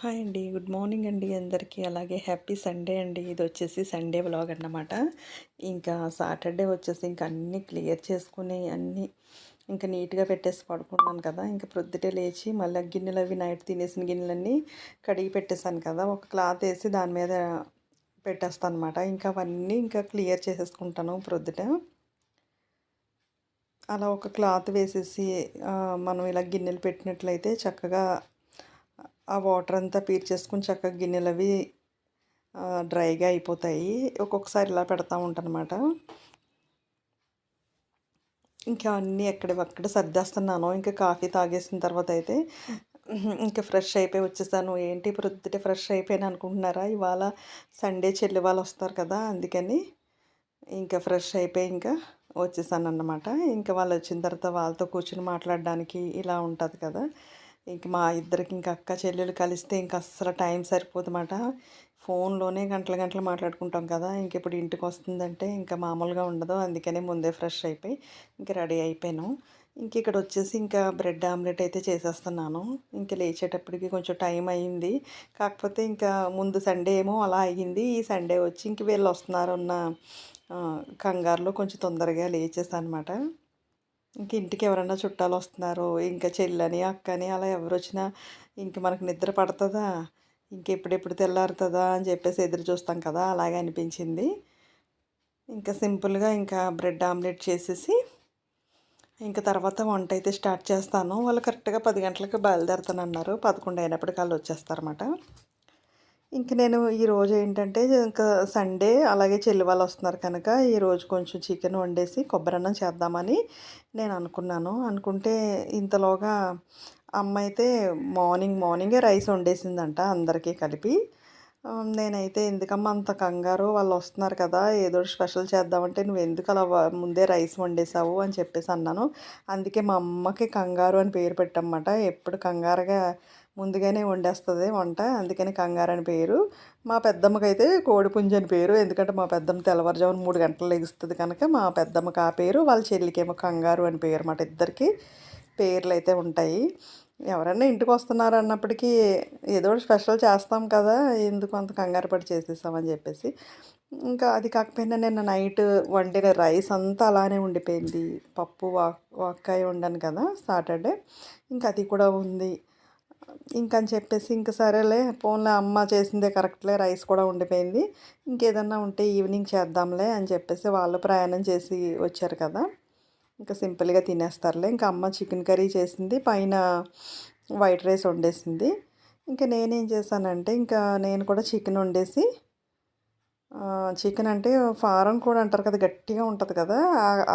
Hi అండి. Good morning అండి అందరికీ. అలాగే హ్యాపీ సండే అండి. ఇది వచ్చేసి సండే వ్లాగ్ అన్నమాట. ఇంకా సాటర్డే వచ్చేసి ఇంకా అన్నీ క్లియర్ చేసుకుని అన్నీ ఇంకా నీట్గా పెట్టేసి పడుకున్నాను కదా. ఇంకా ప్రొద్దుటే లేచి మళ్ళీ గిన్నెలు అవి నైట్ తినేసిన గిన్నెలన్నీ కడిగి పెట్టేశాను కదా. ఒక క్లాత్ వేసి దాని మీద పెట్టేస్తాను అనమాట ఇంకా అవన్నీ ఇంకా క్లియర్ చేసేసుకుంటాను ప్రొద్దుట. అలా ఒక క్లాత్ వేసేసి మనం ఇలా గిన్నెలు పెట్టినట్లయితే చక్కగా ఆ వాటర్ అంతా పీల్చేసుకుని చక్కగా గిన్నెలు అవి డ్రైగా అయిపోతాయి. ఒక్కొక్కసారి ఇలా పెడతా ఉంటానమాట ఇంకా అన్నీ ఎక్కడివక్కడ సర్దేస్తున్నాను. ఇంకా కాఫీ తాగేసిన తర్వాత అయితే ఇంకా ఫ్రెష్ అయిపోయి వచ్చేసాను. ఏంటి ప్రొద్దుటే ఫ్రెష్ అయిపోయాను అనుకుంటున్నారా? ఇవాళ సండే చెల్లి వాళ్ళు వస్తారు కదా అందుకని ఇంకా ఫ్రెష్ అయిపోయి ఇంకా వచ్చేసాను అన్నమాట ఇంకా వాళ్ళు వచ్చిన తర్వాత వాళ్ళతో కూర్చుని మాట్లాడడానికి ఇలా ఉంటుంది కదా. ఇంక మా ఇద్దరికి ఇంకా అక్క చెల్లెలు కలిస్తే ఇంక అస్సలు టైం సరిపోదన్నమాట. ఫోన్లోనే గంటల గంటలు మాట్లాడుకుంటాం కదా ఇంక ఇప్పుడు ఇంటికి వస్తుందంటే ఇంకా మామూలుగా ఉండదు అందుకనే ముందే ఫ్రెష్ అయిపోయి ఇంక రెడీ అయిపోయాను. ఇంక ఇక్కడ వచ్చేసి ఇంకా బ్రెడ్ ఆమ్లెట్ అయితే చేసేస్తున్నాను. ఇంక లేచేటప్పటికి కొంచెం టైం అయ్యింది. కాకపోతే ఇంకా ముందు సండే ఏమో అలా అయ్యింది. ఈ సండే వచ్చి ఇంక వీళ్ళు వస్తున్నారు కంగారులో కొంచెం తొందరగా లేచేసాను అనమాట ఇంక ఇంటికి ఎవరన్నా చుట్టాలు వస్తున్నారు ఇంకా చెల్లని అక్కని అలా ఎవరు వచ్చినా ఇంక మనకు నిద్ర పడుతుందా? ఇంకెప్పుడెప్పుడు తెల్లారుతుందా? అని చెప్పేసి ఎదురు చూస్తాం కదా అలాగే అనిపించింది. ఇంకా సింపుల్గా ఇంకా బ్రెడ్ ఆమ్లెట్ చేసేసి ఇంకా తర్వాత వంట అయితే స్టార్ట్ చేస్తాను. వాళ్ళు కరెక్ట్గా పది గంటలకు బయలుదేరుతానన్నారు. పదకొండు అయినప్పటికల్లా వచ్చేస్తారన్నమాట. ఇంక నేను ఈరోజు ఏంటంటే ఇంకా సండే అలాగే చెల్లి వాళ్ళు వస్తున్నారు కనుక ఈరోజు కొంచెం చికెన్ వండేసి కొబ్బరన్నం చేద్దామని నేను అనుకున్నాను. అనుకుంటే ఇంతలోగా అమ్మ అయితే మార్నింగ్ మార్నింగే రైస్ వండేసిందంట అందరికీ కలిపి. నేనైతే ఎందుకమ్మా అంత కంగారు వాళ్ళు వస్తున్నారు కదా ఏదో స్పెషల్ చేద్దామంటే నువ్వు ఎందుకు అలా ముందే రైస్ వండేసావు అని చెప్పేసి అన్నాను. అందుకే మా అమ్మకి కంగారు అని పేరు పెట్టమ్మట ఎప్పుడు కంగారుగా ముందుగానే వండేస్తుంది వంట. అందుకని కంగారు అని పేరు. మా పెద్దమ్మకైతే కోడిపుంజి అని పేరు. ఎందుకంటే మా పెద్దమ్మ తెల్లవారుజామున మూడు గంటలు లెగుస్తుంది కనుక మా పెద్దమ్మకి ఆ పేరు. వాళ్ళ చెల్లికేమో కంగారు అని పేరు అన్నమాట ఇద్దరికి. పేర్లు అయితే ఉంటాయి. ఎవరన్నా ఇంటికి వస్తున్నారు అన్నప్పటికీ ఏదో స్పెషల్ చేస్తాం కదా ఎందుకు అంత కంగారు పడి చేసేసామని చెప్పేసి. ఇంకా అది కాకపోయినా నిన్న నైట్ వండిన రైస్ అంతా అలానే ఉండిపోయింది. పప్పు వా వాక్కాయ వండాను కదా సాటర్డే. ఇంకా అది కూడా ఉంది. ఇంకని చెప్పేసి ఇంక సరేలే ఫోన్లో అమ్మ చేసిందే కరెక్ట్లే రైస్ కూడా ఉండిపోయింది. ఇంకేదన్నా ఉంటే ఈవినింగ్ చేద్దాంలే అని చెప్పేసి వాళ్ళు ప్రయాణం చేసి వచ్చారు కదా. ఇంకా సింపుల్గా తినేస్తారులే. ఇంకా అమ్మ చికెన్ కర్రీ చేసింది పైన వైట్ రైస్ వండేసింది. ఇంకా నేనేం చేశానంటే ఇంకా నేను కూడా చికెన్ వండేసి చికెన్ అంటే ఫారం కూడా అంటారు కదా గట్టిగా ఉంటుంది కదా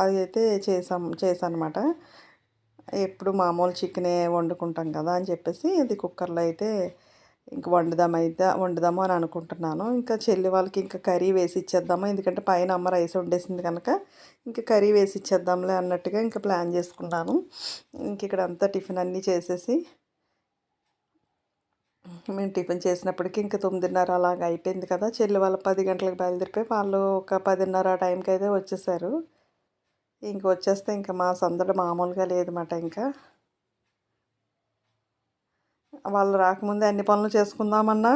అది అయితే చేసాం చేశాను అనమాట ఎప్పుడు మామూలు చికెనే వండుకుంటాం కదా అని చెప్పేసి ఇది కుక్కర్లో అయితే ఇంక వండుదామైతే వండుదాము అని అనుకుంటున్నాను. ఇంకా చెల్లి వాళ్ళకి ఇంకా కర్రీ వేసి ఇచ్చేద్దాము. ఎందుకంటే పైన అమ్మ రైస్ వండేసింది కనుక ఇంకా కర్రీ వేసి ఇచ్చేద్దాంలే అన్నట్టుగా ఇంకా ప్లాన్ చేసుకున్నాను. ఇంక ఇక్కడ అంతా టిఫిన్ అన్నీ చేసేసి మేము టిఫిన్ చేసినప్పటికీ ఇంకా తొమ్మిదిన్నర అలాగ అయిపోయింది కదా. చెల్లి వాళ్ళ పది గంటలకు బయలుదేరిపోయి వాళ్ళు ఒక పదిన్నర టైంకి అయితే వచ్చేసారు. ఇంక వచ్చేస్తే ఇంకా మా సందడి మామూలుగా లేదన్నమాట ఇంకా. వాళ్ళు రాకముందే అన్ని పనులు చేసుకుందామన్నా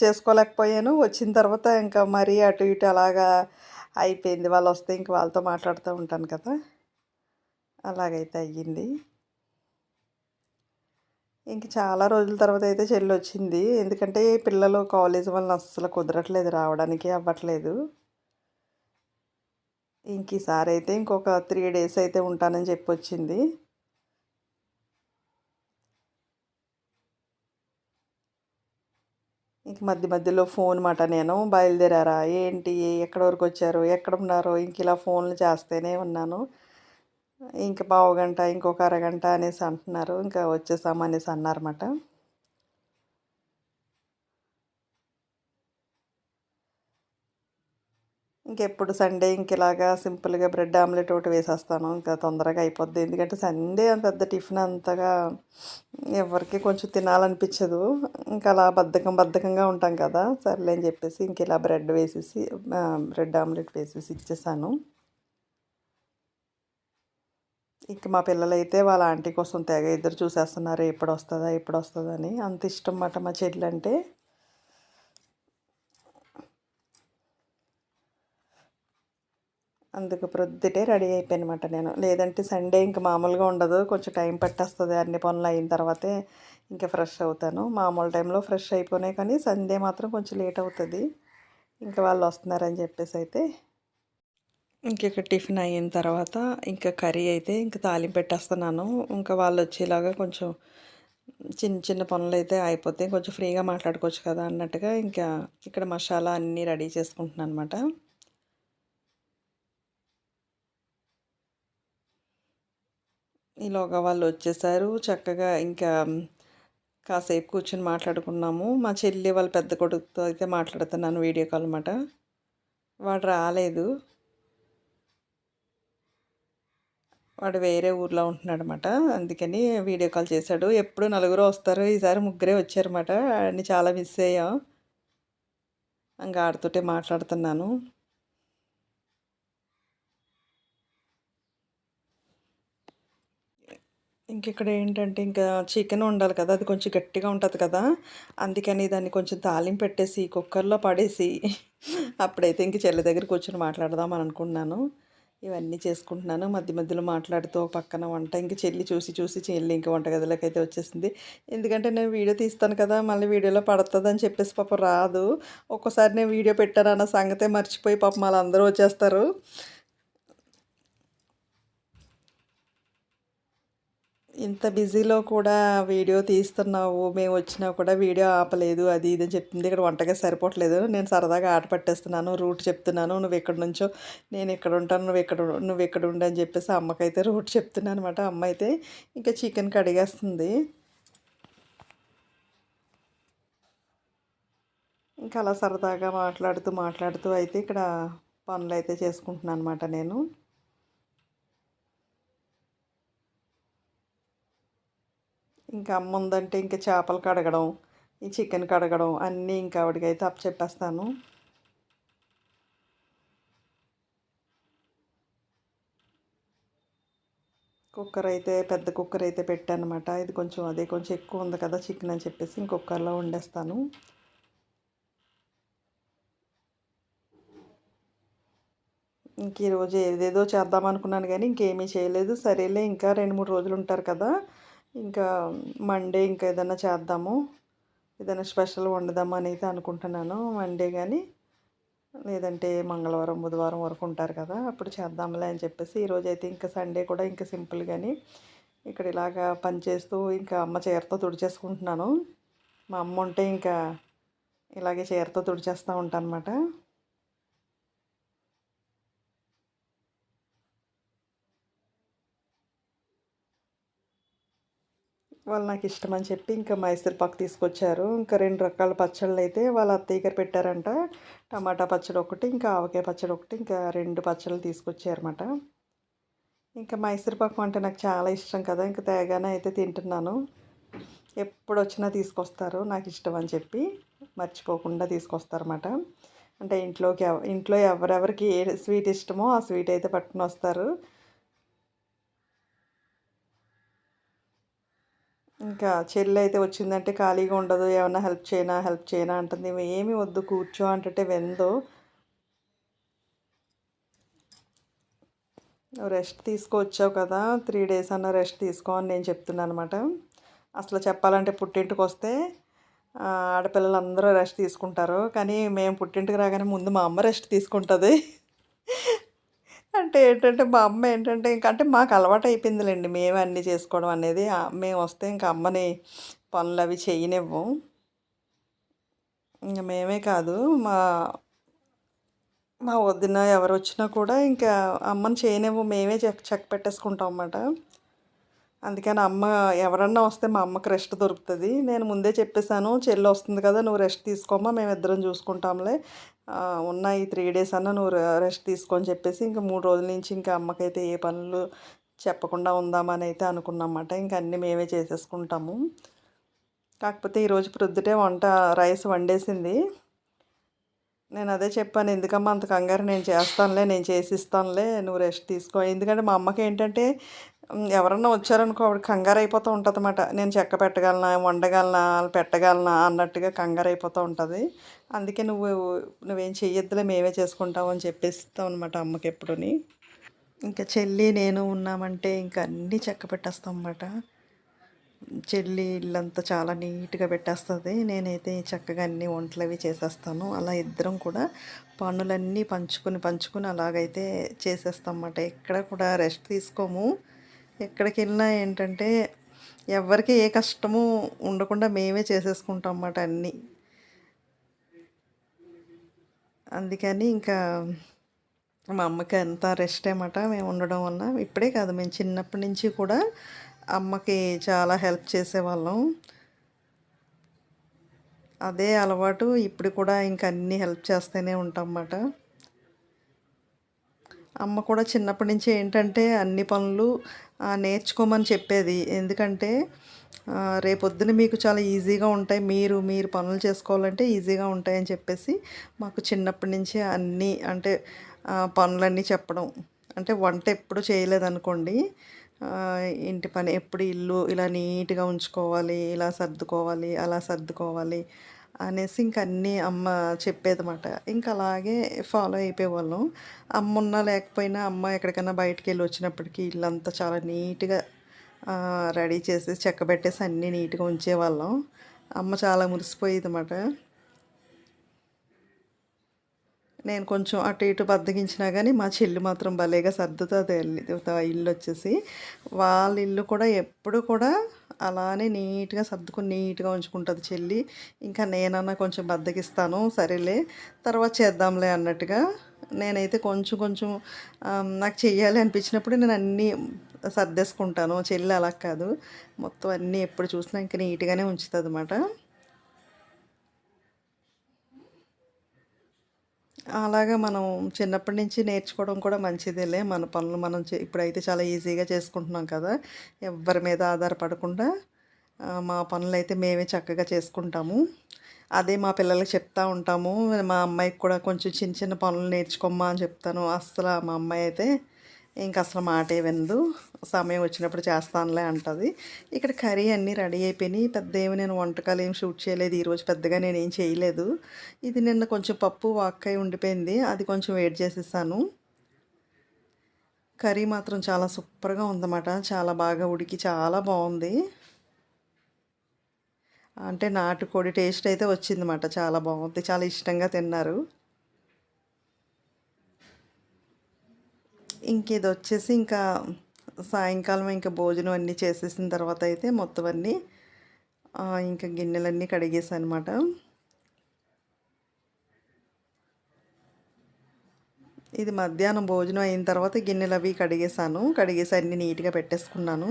చేసుకోలేకపోయాను. వచ్చిన తర్వాత ఇంకా మరీ అటు ఇటు అలాగా అయిపోయింది. వాళ్ళు వస్తే ఇంక వాళ్ళతో మాట్లాడుతూ ఉంటాను కదా. అలాగైతే అయ్యింది. ఇంక చాలా రోజుల తర్వాత అయితే చెల్లి వచ్చింది. ఎందుకంటే పిల్లలు కాలేజ్ వల్ల అస్సలు కుదరట్లేదు రావడానికి అవ్వట్లేదు. ఇంక ఈసారి అయితే ఇంకొక త్రీ డేస్ అయితే ఉంటానని చెప్పి వచ్చింది ఇంక మధ్య మధ్యలో ఫోన్ మాట నేను బయలుదేరారా? ఏంటి? ఎక్కడి వరకు వచ్చారు? ఎక్కడ ఉన్నారో? ఇంక ఇలా ఫోన్లు చేస్తూనే ఉన్నాను. ఇంక పావు గంట ఇంకొక అరగంట అనేసి అంటున్నారు. ఇంకా వచ్చేసామనేసి అన్నారన్నమాట. ఇంకెప్పుడు సండే ఇంక ఇలాగా సింపుల్గా బ్రెడ్ ఆమ్లెట్ ఒకటి వేసేస్తాను. ఇంకా తొందరగా అయిపోద్ది. ఎందుకంటే సండే అంత పెద్ద టిఫిన్ అంతగా ఎవరికి కొంచెం తినాలనిపించదు. ఇంకా అలా బద్ధకం బద్ధకంగా ఉంటాం కదా. సర్లే అని చెప్పేసి ఇంక ఇలా బ్రెడ్ వేసేసి బ్రెడ్ ఆమ్లెట్ వేసేసి ఇచ్చేసాను. ఇంక మా పిల్లలైతే వాళ్ళ ఆంటీ కోసం తెగ ఎదురు చూసేస్తున్నారు. ఎప్పుడు వస్తుందా ఎప్పుడు వస్తుందని అంత ఇష్టం మాట మా చెల్లి అంటే అందుకు ప్రొద్దుటే రెడీ అయిపోయానమాట నేను. లేదంటే సండే ఇంకా మామూలుగా ఉండదు. కొంచెం టైం పట్టేస్తుంది. అన్ని పనులు అయిన తర్వాతే ఇంకా ఫ్రెష్ అవుతాను. మామూలు టైంలో ఫ్రెష్ అయిపోయినాయి కానీ సండే మాత్రం కొంచెం లేట్ అవుతుంది. ఇంకా వాళ్ళు వస్తున్నారని చెప్పేసి అయితే ఇంకొక టిఫిన్ అయిన తర్వాత ఇంకా కర్రీ అయితే ఇంకా తాలింపు పెట్టేస్తున్నాను. ఇంకా వాళ్ళు వచ్చేలాగా కొంచెం చిన్న చిన్న పనులు అయితే అయిపోతే కొంచెం ఫ్రీగా మాట్లాడుకోవచ్చు కదా అన్నట్టుగా ఇంకా ఇక్కడ మసాలా అన్నీ రెడీ చేసుకుంటున్నాను అనమాట ఈలోగా వాళ్ళు వచ్చేసారు. చక్కగా ఇంకా కాసేపు కూర్చొని మాట్లాడుకున్నాము. మా చెల్లి వాళ్ళ పెద్ద కొడుకుతో అయితే మాట్లాడుతున్నాను వీడియో కాల్ అన్నమాట. వాడు రాలేదు. వాడు వేరే ఊర్లో ఉంటున్నాడు అనమాట అందుకని వీడియో కాల్ చేశాడు. ఎప్పుడు నలుగురు వస్తారు. ఈసారి ముగ్గురే వచ్చారన్నమాట అని చాలా మిస్ అయ్యాం. ఇంకా ఆడుతుంటే మాట్లాడుతున్నాను. ఇక్కడ ఏంటంటే ఇంకా చికెన్ ఉండాలి కదా అది కొంచెం గట్టిగా ఉంటుంది కదా అందుకని దాన్ని కొంచెం తాలింపు పెట్టేసి కుక్కర్లో పడేసి అప్పుడైతే ఇంక చెల్లి దగ్గర కూర్చొని మాట్లాడదామని అనుకుంటున్నాను. అనుకున్నాను ఇవన్నీ చేసుకుంటున్నాను. మధ్య మధ్యలో మాట్లాడుతూ పక్కన వంట ఇంక చెల్లి చూసి చూసి చెల్లి ఇంక వంటగదిలోకి అయితే వచ్చేసింది. ఎందుకంటే నేను వీడియో తీస్తాను కదా మళ్ళీ వీడియోలో పడుతుంది అని చెప్పేసి పాప రాదు. ఒక్కోసారి నేను వీడియో పెట్టాను అన్న సంగతే మర్చిపోయి పాప మళ్ళీ అందరూ వచ్చేస్తారు. ఇంత బిజీలో కూడా వీడియో తీస్తున్నావు మేము వచ్చినా కూడా వీడియో ఆపలేదు అది ఇది అని చెప్తుంది ఇక్కడ వంటగా సరిపోవట్లేదు. నేను సరదాగా ఆట పట్టేస్తున్నాను రూట్ చెప్తున్నాను. నువ్వు ఎక్కడి నుంచో నేను ఇక్కడ ఉంటాను నువ్వు ఎక్కడ నువ్వు ఎక్కడ ఉండి అని చెప్పేసి అమ్మకైతే రూట్ చెప్తున్నాను అనమాట. అమ్మ అయితే ఇంకా చికెన్ కడిగేస్తుంది. ఇంకా అలా సరదాగా మాట్లాడుతూ మాట్లాడుతూ అయితే ఇక్కడ పనులు అయితే చేసుకుంటున్నాను అనమాట నేను. ఇంకా అమ్మ ఉందంటే ఇంకా చేపలు కడగడం ఈ చికెన్ కడగడం అన్నీ ఇంకా ఆవిడకైతే అప్ చెప్పేస్తాను. కుక్కర్ అయితే పెద్ద కుక్కర్ అయితే పెట్టానమాట. ఇది కొంచెం అదే కొంచెం ఎక్కువ ఉంది కదా చికెన్ అని చెప్పేసి ఇంకొక్కర్లో వండేస్తాను. ఇంక ఈరోజు ఏదేదో చేద్దాం అనుకున్నాను కానీ ఇంకేమీ చేయలేదు. సరేలే ఇంకా రెండు మూడు రోజులు ఉంటారు కదా. ఇంకా మండే ఇంకా ఏదైనా చేద్దాము. ఏదైనా స్పెషల్ వండుదాము అనేది అనుకుంటున్నాను. మండే కానీ లేదంటే మంగళవారం బుధవారం వరకు ఉంటారు కదా అప్పుడు చేద్దాంలే అని చెప్పేసి ఈరోజు అయితే ఇంకా సండే కూడా ఇంకా సింపుల్ కానీ ఇక్కడ ఇలాగా పని చేస్తూ ఇంకా అమ్మ చీరతో తుడిచేసుకుంటున్నాను. మా అమ్మ ఉంటే ఇంకా ఇలాగే చీరతో తుడిచేస్తూ ఉంటాను అనమాట వాళ్ళు నాకు ఇష్టం అని చెప్పి ఇంకా మైసూర్ పాకు తీసుకొచ్చారు. ఇంకా రెండు రకాల పచ్చళ్ళు అయితే వాళ్ళ అత్తయ్య గారు పెట్టారంట. టమాటా పచ్చడి ఒకటి ఇంకా ఆవకాయ పచ్చడి ఒకటి ఇంకా రెండు పచ్చళ్ళు తీసుకొచ్చారన్నమాట. ఇంకా మైసూర్ పాకు అంటే నాకు చాలా ఇష్టం కదా ఇంకా తేగానే అయితే తింటున్నాను. ఎప్పుడు వచ్చినా తీసుకొస్తారు నాకు ఇష్టం అని చెప్పి మర్చిపోకుండా తీసుకొస్తారన్నమాట. అంటే ఇంట్లోకి ఇంట్లో ఎవరెవరికి ఏ స్వీట్ ఇష్టమో ఆ స్వీట్ అయితే పట్టుకుని వస్తారు ఇంకా చెల్లి అయితే వచ్చిందంటే ఖాళీగా ఉండదు ఏమన్నా హెల్ప్ చేయనా హెల్ప్ చేయనా అంటుంది. ఏమి వద్దు కూర్చో అంటే వెందో రెస్ట్ తీసుకొచ్చావు కదా త్రీ డేస్ అన్న రెస్ట్ తీసుకో అని నేను చెప్తున్నాను అనమాట అసలు చెప్పాలంటే పుట్టింటికి వస్తే ఆడపిల్లలు అందరూ రెస్ట్ తీసుకుంటారు. కానీ మేము పుట్టింటికి రాగానే ముందు మా అమ్మ రెస్ట్ తీసుకుంటుంది. అంటే ఏంటంటే మా అమ్మ ఏంటంటే ఇంక అంటే మాకు అలవాటు అయిపోయిందిలేండి. మేము అన్నీ చేసుకోవడం అనేది. మేము వస్తే ఇంకా అమ్మని పనులు అవి చేయనివ్వం. ఇంకా మేమే కాదు. మా మా వదిన ఎవరు వచ్చినా కూడా ఇంకా అమ్మని చేయనివ్వం. మేమే చెక్ చెక్ పెట్టేసుకుంటాం అన్నమాట. అందుకని అమ్మ ఎవరన్నా వస్తే మా అమ్మకి రెస్ట్ దొరుకుతుంది. నేను ముందే చెప్పేశాను చెల్లి వస్తుంది కదా నువ్వు రెస్ట్ తీసుకోమా మేము ఇద్దరం చూసుకుంటాంలే. ఉన్న ఈ త్రీ డేస్ అన్నా నువ్వు రెస్ట్ తీసుకొని చెప్పేసి ఇంకా మూడు రోజుల నుంచి ఇంకా అమ్మకైతే ఏ పనులు చెప్పకుండా ఉందామని అయితే అనుకున్నమాట ఇంకా అన్నీ మేమే చేసేసుకుంటాము. కాకపోతే ఈరోజు ప్రొద్దుటే వంట రైస్ వండేసింది. నేను అదే చెప్పాను ఎందుకమ్మా అంత కంగారు నేను చేస్తానులే నేను చేసి ఇస్తానులే నువ్వు రెస్ట్ తీసుకో. ఎందుకంటే మా అమ్మకి ఏంటంటే ఎవరన్నా వచ్చారనుకో ఆవిడ కంగారు అయిపోతూ ఉంటుంది అనమాట నేను చెక్క పెట్టగలనా వండగలనా పెట్టగలనా అన్నట్టుగా కంగారు అయిపోతూ ఉంటుంది. అందుకే నువ్వు నువ్వేం చెయ్యొద్దులే మేమే చేసుకుంటాం అని చెప్పేస్తాం అనమాట అమ్మకి ఎప్పుడుని. ఇంకా చెల్లి నేను ఉన్నామంటే ఇంకా అన్నీ చెక్క పెట్టేస్తాం అన్నమాట. చెల్లి ఇల్లంతా చాలా నీట్గా పెట్టేస్తుంది. నేనైతే చక్కగా అన్ని వంటలు అవి చేసేస్తాను. అలా ఇద్దరం కూడా పనులన్నీ పంచుకొని పంచుకొని అలాగైతే చేసేస్తాం అన్నమాట ఎక్కడ కూడా రెస్ట్ తీసుకోము. ఎక్కడికి వెళ్ళినా ఏంటంటే ఎవరికి ఏ కష్టము ఉండకుండా మేమే చేసేసుకుంటాం అన్నమాట అన్నీ. అందుకని ఇంకా మా అమ్మకి అంత రెస్ట్ అన్నమాట. మేము ఉండడం వల్ల. ఇప్పుడే కాదు మేము చిన్నప్పటి నుంచి కూడా అమ్మకి చాలా హెల్ప్ చేసేవాళ్ళం. అదే అలవాటు ఇప్పుడు కూడా ఇంకా అన్నీ హెల్ప్ చేస్తూనే ఉంటాం అన్నమాట అమ్మ కూడా చిన్నప్పటి నుంచి ఏంటంటే అన్ని పనులు నేర్చుకోమని చెప్పేది. ఎందుకంటే రేపొద్దున మీకు చాలా ఈజీగా ఉంటాయి. మీరు మీరు పనులు చేసుకోవాలంటే ఈజీగా ఉంటాయని చెప్పేసి మాకు చిన్నప్పటి నుంచి అన్నీ అంటే పనులన్నీ చెప్పడం. అంటే వంట ఎప్పుడు చేయలేదనుకోండి ఇంటి పని ఎప్పుడు ఇల్లు ఇలా నీట్గా ఉంచుకోవాలి ఇలా సర్దుకోవాలి అలా సర్దుకోవాలి అనేసి ఇంక అన్నీ అమ్మ చెప్పేదన్నమాట. ఇంకా అలాగే ఫాలో అయిపోయేవాళ్ళం. అమ్మ ఉన్నా లేకపోయినా అమ్మ ఎక్కడికైనా బయటికి వెళ్ళి వచ్చినప్పటికీ ఇల్లంతా చాలా నీట్గా రెడీ చేసి చెక్క పెట్టేసి అన్నీ నీట్గా ఉంచేవాళ్ళం. అమ్మ చాలా మురిసిపోయేది అన్నమాట నేను కొంచెం అటు ఇటు బద్దగించినా కానీ మా చెల్లి మాత్రం భలేగా సర్దుతుంది ఆ ఇల్లు వచ్చేసి. వాళ్ళ ఇల్లు కూడా ఎప్పుడు కూడా అలానే నీట్గా సర్దుకొని నీట్గా ఉంచుకుంటుంది చెల్లి. ఇంకా నేనన్నా కొంచెం బద్దకిస్తాను సరేలే తర్వాత చేద్దాంలే అన్నట్టుగా. నేనైతే కొంచెం కొంచెం నాకు చెయ్యాలి అనిపించినప్పుడు నేను అన్నీ సర్దేసుకుంటాను. చెల్లి అలా కాదు. మొత్తం అన్నీ ఎప్పుడు చూసినా ఇంకా నీట్గానే ఉంచుతుంది అన్నమాట అలాగా మనం చిన్నప్పటి నుంచి నేర్చుకోవడం కూడా మంచిదేలే. మన పనులు మనం చే ఇప్పుడైతే చాలా ఈజీగా చేసుకుంటున్నాం కదా. ఎవ్వరి మీద ఆధారపడకుండా మా పనులు అయితే మేమే చక్కగా చేసుకుంటాము. అదే మా పిల్లలకి చెప్తా ఉంటాము. మా అమ్మాయికి కూడా కొంచెం చిన్న చిన్న పనులు నేర్చుకోమ్మా అని చెప్తాను. అస్సలు మా అమ్మాయి అయితే ఇంక అసలు మాటే వినదు. సమయం వచ్చినప్పుడు చేస్తానులే అంటుంది. ఇక్కడ కర్రీ అన్నీ రెడీ అయిపోయినాయి. పెద్ద ఏమి నేను వంటకాలు ఏమి షూట్ చేయలేదు. ఈరోజు పెద్దగా నేను ఏం చేయలేదు. ఇది నిన్న కొంచెం పప్పు వాక్కై ఉండిపోయింది. అది కొంచెం వెయిట్ చేసేసాను. కర్రీ మాత్రం చాలా సూపర్గా ఉందన్నమాట. చాలా బాగా ఉడికి చాలా బాగుంది. అంటే నాటుకోడి టేస్ట్ అయితే వచ్చిందన్నమాట. చాలా బాగుంది. చాలా ఇష్టంగా తిన్నారు. ఇంక ఇది వచ్చేసి ఇంకా సాయంకాలం ఇంకా భోజనం అన్నీ చేసేసిన తర్వాత అయితే మొత్తం అన్నీ ఇంకా గిన్నెలన్నీ కడిగేసాను అనమాట ఇది మధ్యాహ్నం భోజనం అయిన తర్వాత గిన్నెలు అవి కడిగేసాను. కడిగేసి అన్నీ నీట్గా పెట్టేసుకున్నాను.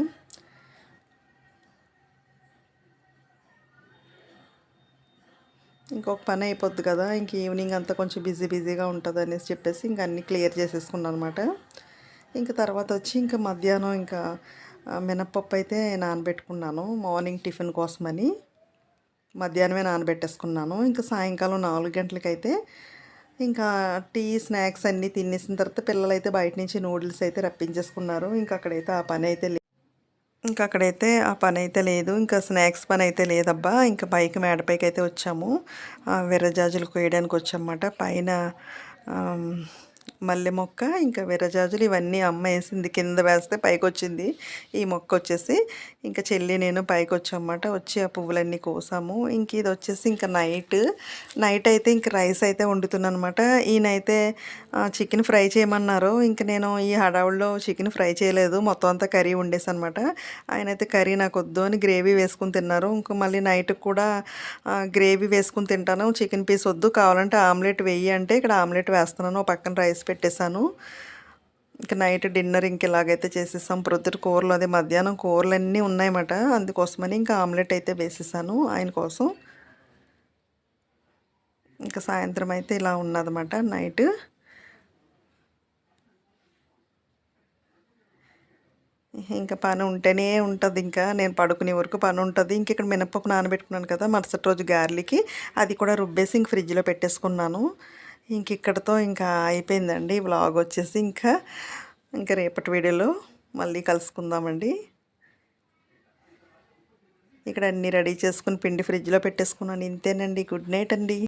ఇంకొక పని అయిపోద్ది కదా ఇంక ఈవినింగ్ అంతా కొంచెం బిజీ బిజీగా ఉంటుంది అనేసి చెప్పేసి ఇంక అన్నీ క్లియర్ చేసేసుకున్నాను అనమాట ఇంకా తర్వాత వచ్చి ఇంకా మధ్యాహ్నం ఇంకా మినప్పప్పు అయితే నానబెట్టుకున్నాను మార్నింగ్ టిఫిన్ కోసమని. మధ్యాహ్నమే నానబెట్టేసుకున్నాను. ఇంకా సాయంకాలం నాలుగు గంటలకైతే ఇంకా టీ స్నాక్స్ అన్నీ తినేసిన తర్వాత పిల్లలైతే బయట నుంచి నూడిల్స్ అయితే రప్పించేసుకున్నారు. ఇంకా అక్కడైతే ఆ పని అయితే లేదు ఇంకా అక్కడైతే ఆ పని అయితే లేదు. ఇంకా స్నాక్స్ పని అయితే లేదబ్బా. ఇంకా పైకి మేడపైకి అయితే వచ్చాము. ఆ విర్రజాజులు కోయడానికి వచ్చామన్నమాట. పైన మల్లె మొక్క ఇంకా విరజాజులు ఇవన్నీ అమ్మ వేసింది. కింద వేస్తే పైకి వచ్చింది ఈ మొక్క వచ్చేసి ఇంకా చెల్లి నేను పైకి వచ్చామన్నమాట వచ్చి ఆ పువ్వులన్నీ కోసాము. ఇంక ఇది వచ్చేసి ఇంకా నైట్. నైట్ అయితే ఇంక రైస్ అయితే వండుతున్నాను అనమాట ఈయనైతే చికెన్ ఫ్రై చేయమన్నారు. ఇంక నేను ఈ హడావుల్లో చికెన్ ఫ్రై చేయలేదు. మొత్తం అంతా కర్రీ వండేసాను అనమాట ఆయన అయితే కర్రీ నాకు వద్దు అని గ్రేవీ వేసుకుని తిన్నారు. ఇంక మళ్ళీ నైట్ కూడా గ్రేవీ వేసుకుని తింటాను. చికెన్ పీస్ వద్దు. కావాలంటే ఆమ్లెట్ వెయ్యి అంటే ఇక్కడ ఆమ్లెట్ వేస్తున్నాను. పక్కన రైస్ పెట్టేశాను. ఇంకా నైట్ డిన్నర్ ఇంక ఇలాగైతే చేసేసాం. ప్రొద్దుట కూరలు అదే మధ్యాహ్నం కూరలు అన్నీ ఉన్నాయన్నమాట. అందుకోసమని ఇంకా ఆమ్లెట్ అయితే వేసేసాను ఆయన కోసం. ఇంకా సాయంత్రం అయితే ఇలా ఉన్నదన్నమాట నైట్. ఇంకా పని ఉంటేనే ఉంటుంది ఇంకా. నేను పడుకునే వరకు పని ఉంటుంది. ఇంక ఇక్కడ మినప్పప్పు నానబెట్టుకున్నాను కదా మరుసటి రోజు గార్లికి అది కూడా రుబ్బేసి ఇంక ఫ్రిడ్జ్లో పెట్టేసుకున్నాను. ఇంక ఇక్కడతో ఇంకా అయిపోయిందండి వ్లాగ్ వచ్చేసి ఇంకా. ఇంకా రేపటి వీడియోలో మళ్ళీ కలుసుకుందామండి. ఇక్కడ అన్నీ రెడీ చేసుకుని పిండి ఫ్రిడ్జ్లో పెట్టేసుకున్నాను. ఇంతేనండి. గుడ్ నైట్ అండి.